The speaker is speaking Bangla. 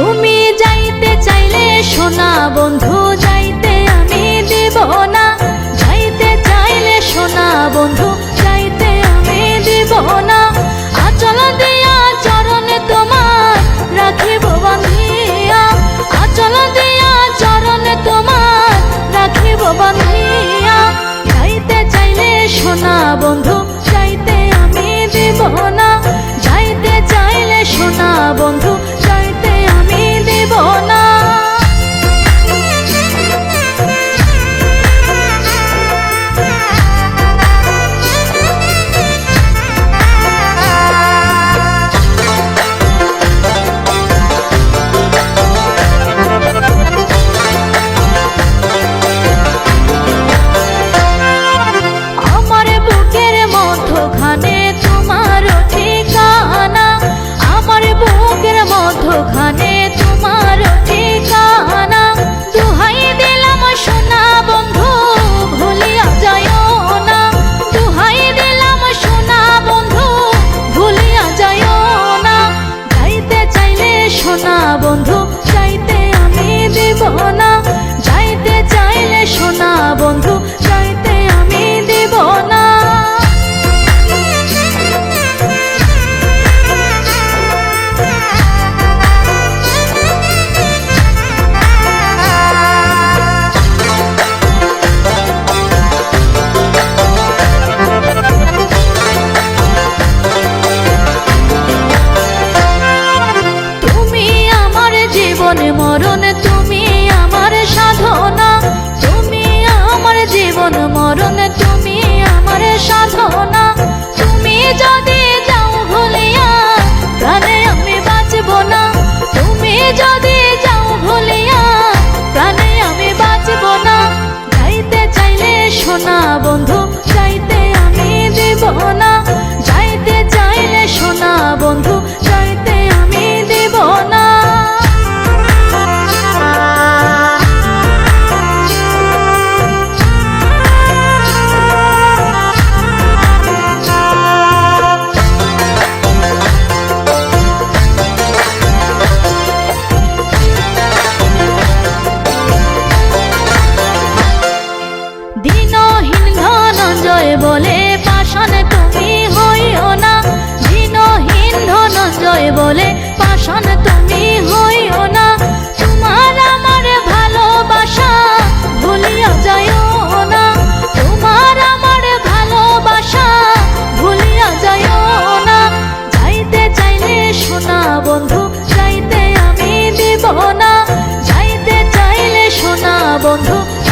তুমি যাইতে চাইলে সোনা বন্ধু তোমার ঠিকানা। দুহাই দিলাম সোনা বন্ধু, ভুলিয়া যাইও না। দুহাই দিলাম সোনা বন্ধু, ভুলিয়া যাইও না। যাইতে চাইলে সোনা বন্ধু চাইতে আমি দেব জীবন মরণ, তুমি আমার সাধনা। তুমি আমার জীবন মরণ, তুমি আমার সাধনা। তুমি যদি যাও ভুলিয়া প্রাণ বন্ধু